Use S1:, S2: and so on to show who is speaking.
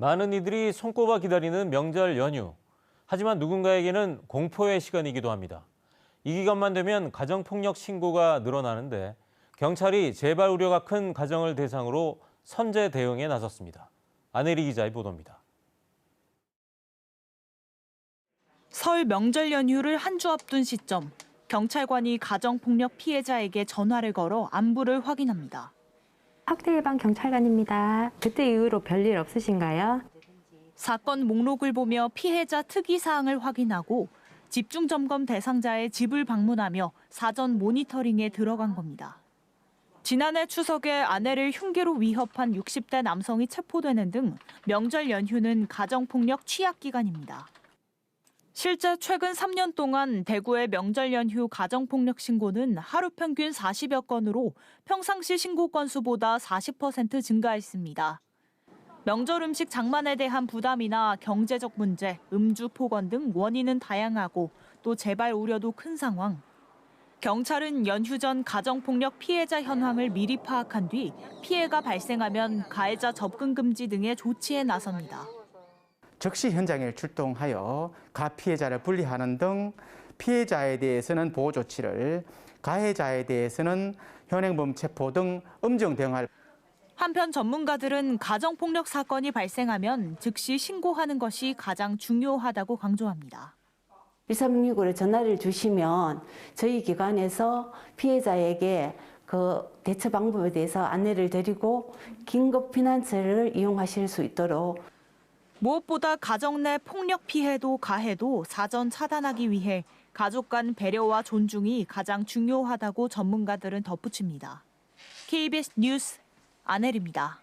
S1: 많은 이들이 손꼽아 기다리는 명절 연휴. 하지만 누군가에게는 공포의 시간이기도 합니다. 이 기간만 되면 가정폭력 신고가 늘어나는데 경찰이 재발 우려가 큰 가정을 대상으로 선제 대응에 나섰습니다. 안혜리 기자의 보도입니다.
S2: 설 명절 연휴를 한 주 앞둔 시점, 경찰관이 가정폭력 피해자에게 전화를 걸어 안부를 확인합니다.
S3: 학대 예방 경찰관입니다. 그때 이후로 별일 없으신가요?
S2: 사건 목록을 보며 피해자 특이 사항을 확인하고 집중 점검 대상자의 집을 방문하며 사전 모니터링에 들어간 겁니다. 지난해 추석에 아내를 흉기로 위협한 60대 남성이 체포되는 등 명절 연휴는 가정폭력 취약 기간입니다. 실제 최근 3년 동안 대구의 명절 연휴 가정폭력 신고는 하루 평균 40여 건으로 평상시 신고 건수보다 40% 증가했습니다. 명절 음식 장만에 대한 부담이나 경제적 문제, 음주 폭언 등 원인은 다양하고 또 재발 우려도 큰 상황. 경찰은 연휴 전 가정폭력 피해자 현황을 미리 파악한 뒤 피해가 발생하면 가해자 접근 금지 등의 조치에 나섭니다.
S4: 즉시 현장에 출동하여 가피해자를 분리하는 등 피해자에 대해서는 보호 조치를 가해자에 대해서는 현행범 체포 등 음정 대응할
S2: 한편 전문가들은 가정폭력 사건이 발생하면 즉시 신고하는 것이 가장 중요하다고 강조합니다.
S5: 1369에 전화를 주시면 저희 기관에서 피해자에게 그 대처 방법에 대해서 안내를 드리고 긴급 피난처를 이용하실 수 있도록
S2: 무엇보다 가정 내 폭력 피해도 가해도 사전 차단하기 위해 가족 간 배려와 존중이 가장 중요하다고 전문가들은 덧붙입니다. KBS 뉴스 안혜리입니다.